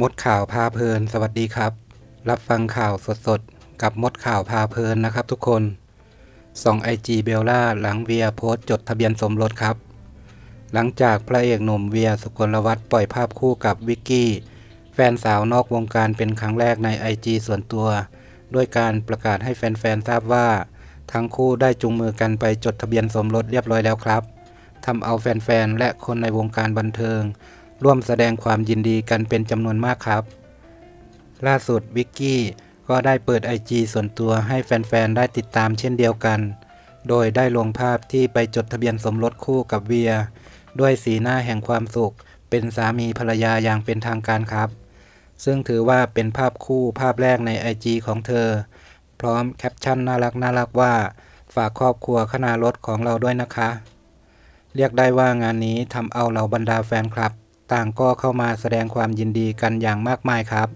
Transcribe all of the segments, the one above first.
มดข่าวพาเพลิน สวัสดีครับ รับฟังข่าวสดๆ กับมดข่าวพาเพลินนะครับทุกคนส่องไอจีเบลล่าหลังเวียโพสต์จดทะเบียนสมรสครับ หลังจากพระเอกหนุ่มเวียสุกลวัฒน์ปล่อยภาพคู่กับวิกกี้ แฟนสาวนอกวงการเป็นครั้งแรกในไอจีส่วนตัว ด้วยการประกาศให้แฟนๆทราบว่า ทั้งคู่ได้จูงมือกันไปจดทะเบียนสมรสเรียบร้อยแล้วครับทำเอาแฟนๆและคนในวงการบันเทิง ร่วมแสดงความยินดีกันเป็นจำนวนมากครับ ล่าสุดวิกกี้ก็ได้เปิด IG ส่วนตัวให้แฟน ๆ ได้ติดตามเช่นเดียวกัน โดยได้ลงภาพที่ไปจดทะเบียนสมรสคู่กับเวีย ด้วยสีหน้าแห่งความสุข เป็นสามีภรรยาอย่างเป็นทางการครับ ซึ่งถือว่าเป็นภาพคู่ภาพแรกใน IG ของเธอ พร้อมแคปชั่นน่ารักน่ารักว่า ฝากครอบครัวขนารถของเราด้วยนะคะ เรียกได้ว่างานนี้ทำเอาเหล่าบรรดาแฟนคลับ ต่างก็เข้ามาแสดงความยินดีกันอย่างมากมายครับ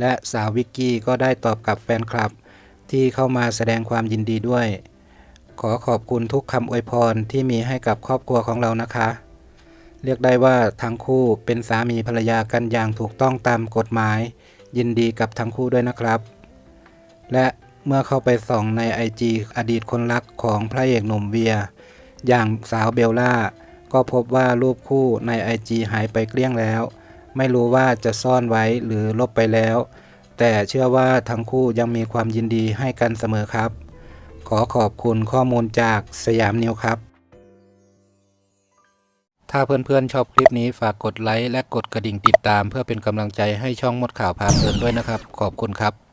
และสาววิกกี้ก็ได้ตอบกับแฟนคลับ ที่เข้ามาแสดงความยินดีด้วย ขอขอบคุณทุกคำอวยพรที่มีให้กับครอบครัวของเรานะคะ เรียกได้ว่าทั้งคู่เป็นสามีภรรยากันอย่างถูกต้องตามกฎหมาย ยินดีกับทั้งคู่ด้วยนะครับ และเมื่อเข้าไปส่องใน IG อดีตคนรักของพระเอกหนุ่มเวีย อย่างสาวเบลล่า ก็พบว่ารูปคู่ใน IG หายไปเกลี้ยงแล้ว ไม่รู้ว่าจะซ่อนไว้หรือลบไปแล้ว แต่เชื่อว่าทั้งคู่ยังมีความยินดีให้กันเสมอครับ ขอขอบคุณข้อมูลจากสยามนิวครับ ถ้าเพื่อนๆชอบคลิปนี้ฝากกดไลค์และกดกระดิ่งติดตาม เพื่อเป็นกำลังใจให้ช่องมดข่าวพาเพลินด้วยนะครับ ขอบคุณครับ